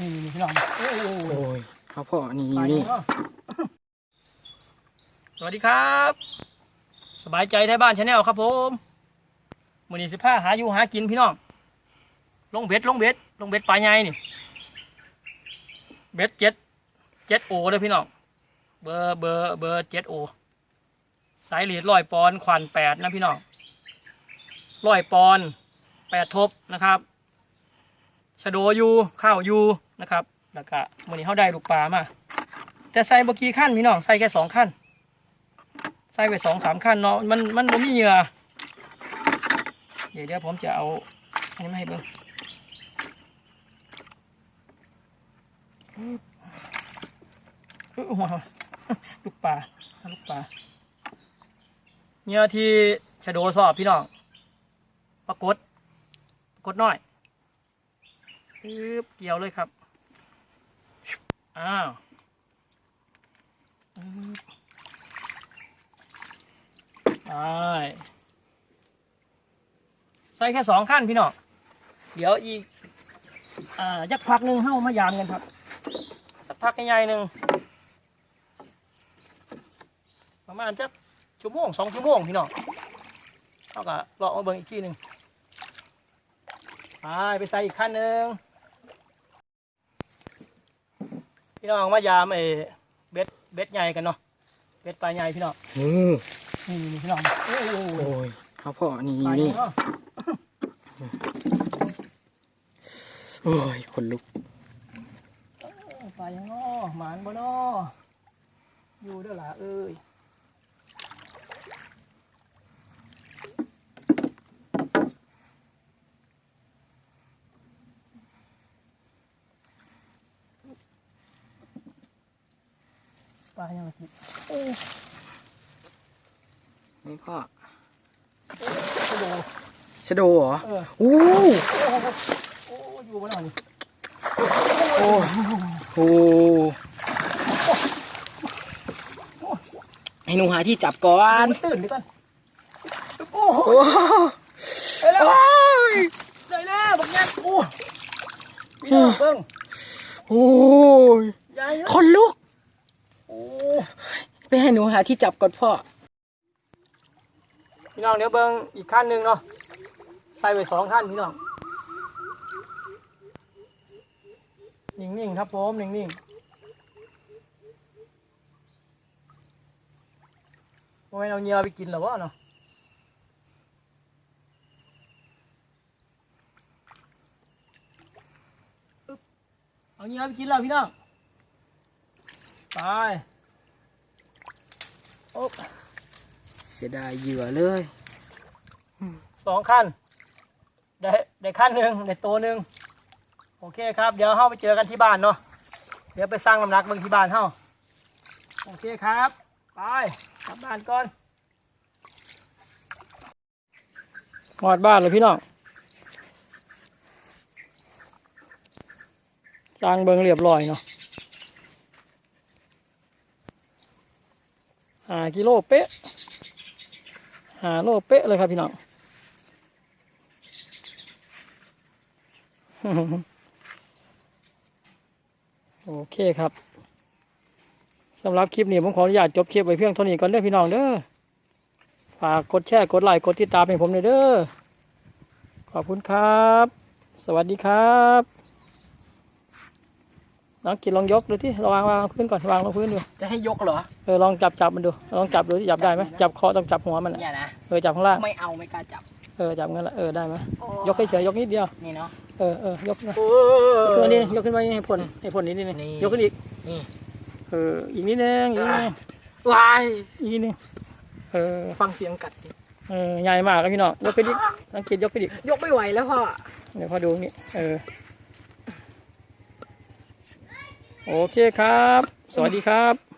นี่นี่พี่น้องโอ้โหโอ้ยเอาพ่อนี่ไปนี่เนาะสวัสดีครับ สบายใจไทยบ้านชาแนลครับผมมือนี้สิผ้าหาอยู่หากินพี่น้อง ลงเบ็ดลงเบ็ดลงเบ็ดปลาใหญ่นี่ เบ็ดเจ็ดเจ็ดโอเลยพี่น้อง เบอร์เบอร์เบอร์เจ็ดโอสายเหรียญร้อยปอนด์ขวัญแปดนะพี่น้องร้อยปอนด์แปดทบนะครับชะโดอยูข้าวอยู นะครับแล้วก็มือนี้เขาได้ลูกปลามาแต่ใส่บกี่ขั้นพี่น้องใส่แค่สองขั้นใส่ไปสองสามขั้นเนาะมันมันบ่มีเหยื่อเดี๋ยวเดี๋ยวผมจะเอาอันนี้มาให้เบิ่งอื้ออื้อหัวลูกปลาลูกปลาเหยื่อที่ชะโดสอบพี่น้องปรากฏปรากฏน้อยปึ๊บเกี่ยวเลยครับ อ้าวได้ใส่แค่สองขั้นพี่น้องเดี๋ยวอีกอ่าจักพักหนึ่งเข้ามายามกันครับ สักพักใหญ่ๆหนึ่งประมาณจักชั่วโมงสองชั่วโมงพี่น้องเอากะรอมาเบิ่งอีกทีหนึ่งไปไปใส่อีกขั้นหนึ่ง พี่น้องมายามไอ้เบ็ดเบ็ดใหญ่กันเนาะเบ็ดปลาใหญ่พี่น้องอือนี่นี่พี่น้องโอ้โหโอ้ยเอาพ่อนี่ไปนี่เนาะโอ้ยคนลุกไปเนาะหมานบ่เนาะอยู่เด้อล่ะเอ้ย ไปยังไงโอ้นี่พ่อโหชะโดเหรอเออโอ้โอ้อยู่บ่เนาะนี่โอ้โหไอ้หนูหาที่จับก่อนมันตื่นดิก่อนโอ้โหโอ้ได้แล้วโอ้ยได้แล้วบักยักษ์โอ้พี่น้องเบิ่งโอ้ยใหญ่เนาะคนลุกโอ้ ไปให้หนูหาที่จับก่อนพ่อ พี่น้องเดี๋ยวเบิ่งอีกขั้นหนึ่งเนาะใส่ไปสองขั้นพี่น้องนิ่งๆครับผมนิ่งๆโอ้ยเอาเหยื่อไปกินหรอวะเนาะเอาเหยื่อไปกินแล้วพี่น้องไป โอ๊บเสียดายเหยื่อเลยสองขั้นได้ได้ขั้นหนึ่งได้ตัวหนึ่งโอเคครับ เดี๋ยวเข้าไปเจอกันที่บ้านเนาะเดี๋ยวไปสร้างน้ำหนักเบิ่งที่บ้านเข้าโอเคครับ ไปกลับบ้านก่อนหอดบ้านเลยพี่น้องสร้างเบิงเรียบร้อยเนาะ หากิโลเป๊ะหาโลเป๊ะเลยครับพี่น้องโอเคครับสำหรับคลิปนี้ผมขออนุญาตจบคลิปไว้เพียงเท่านี้ก่อนเด้อพี่น้องเด้อฝากกดแชร์กดไลค์กดติดตามให้ผมหน่อยเด้อขอบคุณครับ สวัสดีครับ น้องกินลองยกดูที่ระวางวางพื้นก่อนวางลงพื้นดูจะให้ยกเหรอ เออลองจับจับมันดูลองจับดูที่จับได้ไหมจับคอต้องจับหัวมันอะอย่านะ เออจับข้างล่างไม่เอาไม่กล้าจับ เออจับงั้นแหละเออได้ไหมโอ้ยกเฉยๆยกนิดเดียวนี่เนาะเออเออยกนะโอ้ยกขึ้นมานี่ยกขึ้นมาให้ผลให้ผลนิดนึงนี่ยกขึ้นอีกนี่เอออีกนิดนึงอีกนิดนึงวายอีกนิดนึงเออฟังเสียงกัดสิเออใหญ่มากครับพี่น้องยกไปดิสังเกตยกไปดิยกไม่ไหวแล้วพ่อเดี๋ยวพอดูนี่เออ โอเคครับ สวัสดีครับ